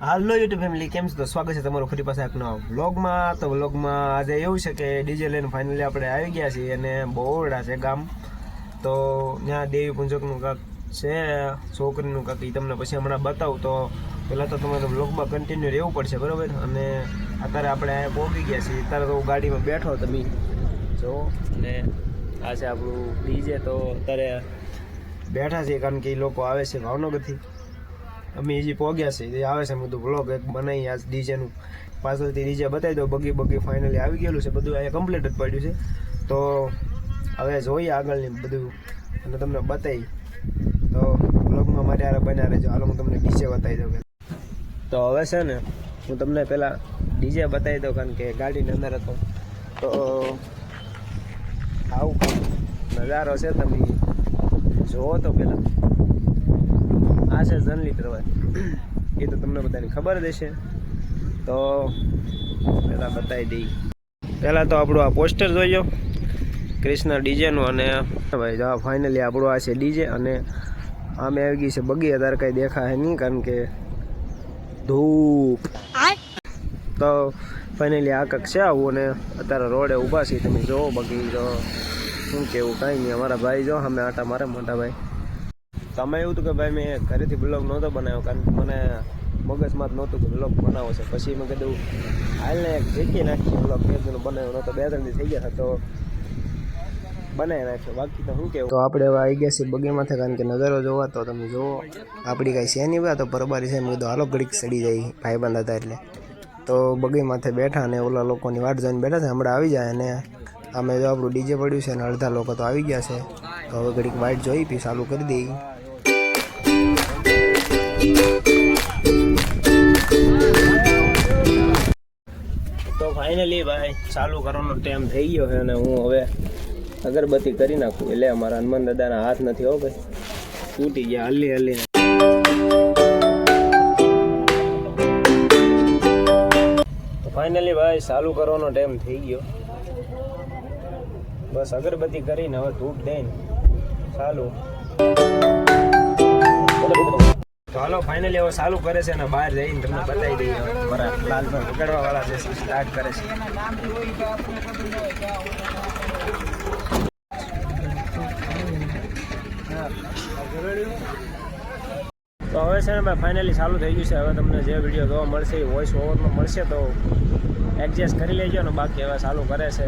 હાલો YouTube family કેમ છો? તો સ્વાગત છે તમારું ફરી પાસે નવા વ્લોગમાં તો વ્લોગમાં આજે એવું છે કે ડીજે લઈને ફાઇનલી આપણે આવી ગયા છીએ અને બહોળા છે ગામ. તો ત્યાં દેવી પૂંજકનું કાંક છે, છોકરીનું કાંક એ તમને પછી હમણાં બતાવું. તો પહેલાં તો તમારે વ્લોગમાં કન્ટિન્યુ રહેવું પડશે, બરાબર? અને અત્યારે આપણે પહોંચી ગયા છીએ. અત્યારે તો હું ગાડીમાં બેઠો તમે. જો, અને આ છે આપણું ડીજે તો અત્યારે બેઠા છીએ કારણ કે એ લોકો આવે છે ભાવનગરથી. અમે હજી પહોંચ્યા છે જે આવે છે મેં કીધું બ્લોગ એક બનાવી આ ડીજેનું પાછળથી ડીજે બતાવી દો બગી બગી ફાઇનલી આવી ગયેલું છે. બધું અહીંયા કમ્પ્લીટ જ પડ્યું છે. તો હવે જોઈએ આગળની બધું. અને તમને બતાવી. તો બ્લોગમાં મારે આરે બન્યા રહેજો. હાલો હું તમને ડીજે બતાવી દઉં. તો હવે છે ને, હું તમને પહેલાં ડીજે બતાવી દઉં કારણ કે ગાડીની અંદર હતો. તો આવું નજારો છે તમે. જુઓ તો પહેલાં આ છે જનલી પ્રવાસ એ તો તમને બધાને ખબર હશે. તો પહેલાં બતાવી દઈ પહેલાં તો આપણું આ પોસ્ટર જોઈજો કૃષ્ણ ડીજેનું અને ભાઈ ફાઇનલી આપણું આ છે ડીજે અને આમે આવી ગઈ છે બગી. અત્યારે કાંઈ દેખાય નહીં, કારણ કે ધૂપ. તો ફાઇનલી આ કંઈક છે આવું અને અત્યારે રોડે ઊભા છીએ. તમે જોવો બગી, જો શું કેવું, કાંઈ નહીં. અમારા ભાઈ જો, અમે આટા મારે મોટા ભાઈ. તમે એવું હતું કે ભાઈ મેં ઘરેથી બ્લોગ નહોતો બનાવ્યો કારણ કે મને મગજમાં જ નહોતું કે બ્લોગ બનાવો છે. પછી મેં કીધું હાલને એક શીખી નાખીએ બ્લોગ બે દિન બનાવ્યો નહોતો બે ત્રણ દિવસ થઈ ગયા તો બનાવી નાખ્યો. બાકી તો શું કેવું તો આપણે હવે આવી ગયા છીએ બગીમાંથી, કારણ કે નજારો જોવા તો તમે જુઓ, આપણી કાંઈ છે નહીં તો પરબારી છે, મેં કીધું, હાલો, ઘડીક સડી જાય. ભાઈબંધ હતા એટલે. તો બગી માથે બેઠા અને ઓલા લોકોની વાટ જોઈને બેઠા છે, હમણાં આવી જાય અને અમે જો આપણું ડીજે પડ્યું છે અને અડધા લોકો તો આવી ગયા છે. તો હવે ઘડીક વાઇટ જોઈ, પછી ચાલુ કરી દઈએ. તો ફાઇનલી ભાઈ, ચાલુ કરવાનો ટાઈમ થઈ ગયો છે અને હું હવે અગરબત્તી કરી નાખું. એટલે અમારા હનુમાન દાદાના હાથ નથી હો ભાઈ. તૂટી ગયા, હલ્લી હલ્લી ફાઇનલી ભાઈ, ચાલુ કરવાનો ટાઈમ થઈ ગયો. બસ અગરબત્તી કરીને હવે ધૂપ દઈને ચાલુ. તો હાલો ફાઇનલી હવે ચાલુ કરે છે અને બહાર જઈને તમને બતાવી દઈએ. બરાબર લાલભાઈ પકડવા વાળા છે સ્ટાર્ટ કરે છે. તો હવે છે ને ભાઈ ફાઇનલી ચાલુ થઈ ગયું છે. હવે તમને જે વીડિયો જોવા મળશે, એ વોઇસ ઓવરમાં મળશે, તો એડજસ્ટ કરી લેજો ને બાકી હવે ચાલુ કરે છે.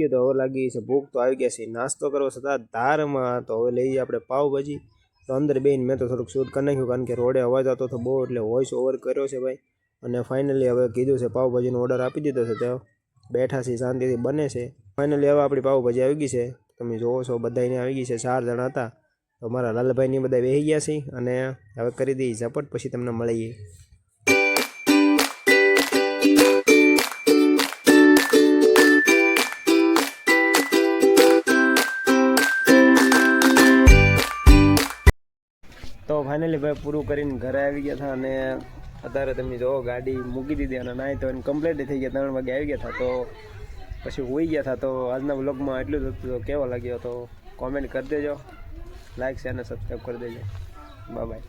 ગયું તો હવે લાગી છે ભૂખ તો આવી ગયા છે. નાસ્તો કરવો છતાં ધારમાં તો હવે લઈએ આપણે પાવભાજી તો અંદર બેન મેં તો થોડુંક શૂટ કરી નાખ્યું કારણ કે રોડે અવાજ આવતો હતો બહુ એટલે વોઇસ ઓવર કર્યો છે ભાઈ. અને ફાઇનલી હવે કીધું છે પાવભાજીનો ઓર્ડર આપી દીધો છે તો બેઠા છે શાંતિથી બને છે. ફાઇનલી હવે આપણી પાવભાજી આવી ગઈ છે. તમે જોવો છો બધાને આવી ગઈ છે, ચાર જણા હતા. તો મારા લાલભાઈની બધા બેસી ગયા છે અને હવે કરી દઈએ ઝપટ, પછી તમને મળીએ. ફાઇનલી ભાઈ પૂરું કરીને ઘરે આવી ગયા હતા અને અત્યારે તમે જો ગાડી મૂકી દીધી અને નાય તો એને કમ્પ્લેટ થઈ ગયા, ત્રણ વાગે આવી ગયા હતા. તો પછી હોઈ ગયા હતા. તો આજના વ્લોગમાં એટલું જ હતું. કેવો લાગ્યો તો કોમેન્ટ કરી દેજો. લાઈક શેર અને સબસ્ક્રાઈબ કરી દેજો. Bye bye